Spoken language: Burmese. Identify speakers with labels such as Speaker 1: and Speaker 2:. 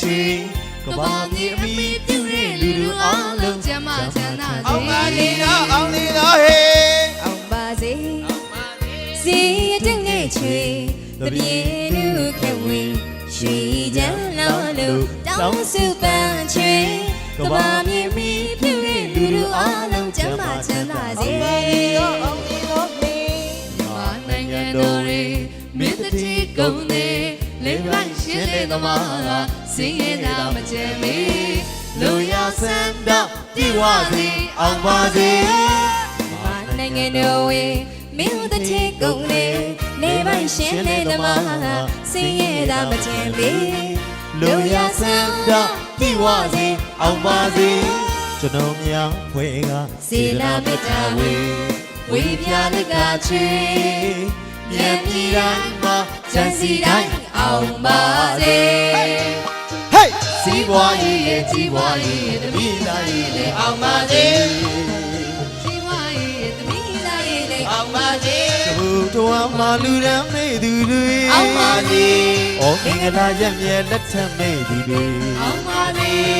Speaker 1: ချွေကဘာမြေအမိပြုတဲ့လူလူအားလုံး
Speaker 2: ကျမ်းမာချမ်းသာ
Speaker 3: အောင်ပါ
Speaker 2: စေ
Speaker 3: လေနော်အောင်လေနော်ဟေး
Speaker 2: အောင်ပါစေစီရတဲ့ငယ်ချွေတပြေလူခဲဝေရွှေချမ်းလောလို့တောင်းစုပန်းချွေကဘာမြေမီပြုတဲ့လူလူအားလုံးကျမ်းမာချမ်းသာစေ
Speaker 3: အောင်လေနော်ဟေး
Speaker 2: မာနိုင်ငံတော်ရေမင်းတတိကုံနေလေးပို င်းရှင်းလေသမားစင်းရတာမကြဲမီ
Speaker 1: လူရဆန္ဒပြည့်ဝစေအောင်ပါစေ
Speaker 2: မာနိုင်ငံတော်ရေမင်းတတိကုံနေလေးပိုင်းရှင်းလေသမားစင်းရတာမကြဲမီ
Speaker 1: လူရဆန္ဒပြည့်ဝစေအောင်ပါစေကျွန်တော်များဖွေက
Speaker 2: စေနာမေတ္တာဝေဝေပြလကချေ
Speaker 1: မြန်ပြည်တိုင်းမှာ
Speaker 2: စံစီတိုင်း အောင်ပါစေ
Speaker 1: ဟေးစီးပွားရေးရဲ့ကြီးပွားရေးရဲ့တမိသားရေးနဲ့အောင်ပါစေ
Speaker 2: ရှိဝါရဲ့သမီးသားရဲ့လေ
Speaker 3: အောင်ပါလေ
Speaker 1: ဘုတော်မှာလူရန်မေသူတွေ
Speaker 2: အောင်ပါစေ။
Speaker 1: အော်မင်္ဂလာရက်မြဲလက်ထက်မေသူတွေ
Speaker 2: အောင်ပါစေ